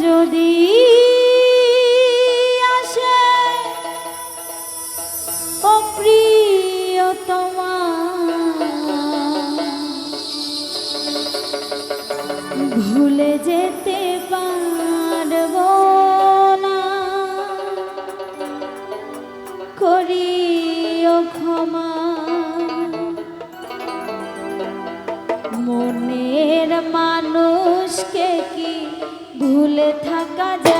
যদি আসে তোমার ভুলে যেতে পারব God's.